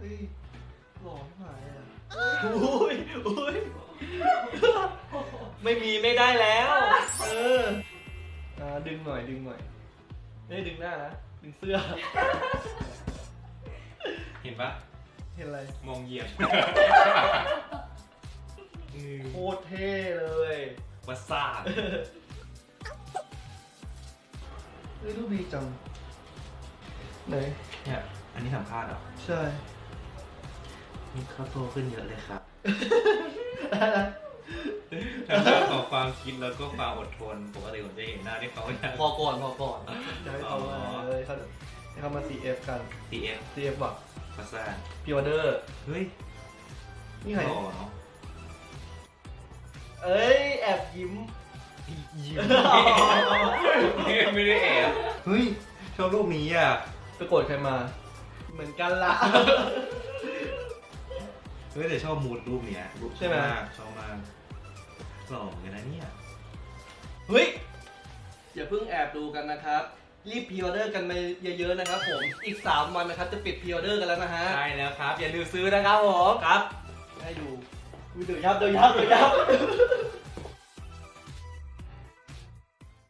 เฮ้ยหล่อที่หายอะอุ้ยอุ้ยไม่มีไม่ได้แล้ว เอออ่าดึงหน่อยดึงหน่อยไม่ได้ดึงหน้านะ ดึงเสื้อ เห็นปะเห็นอะไร มองเหยียบโคตรเท่เลยวัสซ่าเฮ้ยรูปดีจังไหนเนี่ยอันนี้สัมภาษณ์เหรอ ใช่ นี่เขาโตขึ้นเยอะเลยครับ ทั้งเรื่องของความคิดแล้วก็ความอดทนปกติผมจะเห็นหน้าที่เขาอย่าง พอก่อนพอก่อนจะให้เขามาเลยเขาให้เขามา CF กัน CF CF ว่ะวัสซ่าพิออเดอร์ เฮ้ยนี่ใคร หล่อเนาะเอ้ย แอบยิ้ม ยิ้มไม่ได้แอบเฮ้ยชอบรูปนี้อะ ไปโกรธใครมา เหมือนกันละ เฮ้ยแต่ชอบมูดรูปเนี้ยรูปใช่ไหมชอบากชอบมากหล่อเหมือนกันนะเนี่ยเฮ้ย อย่าเพิ่งแอบดูกันนะครับ รีบพ r ออเดอร์กันมาเยอะๆนะครับผม อีก 3 วันนะครับจะปิดพ r ออเดอร์กันแล้วนะฮะ ใช่แล้วครับ อย่าลืมซื้อนะครับผม ครับ ให้ดูดูยับดูยับดูยับ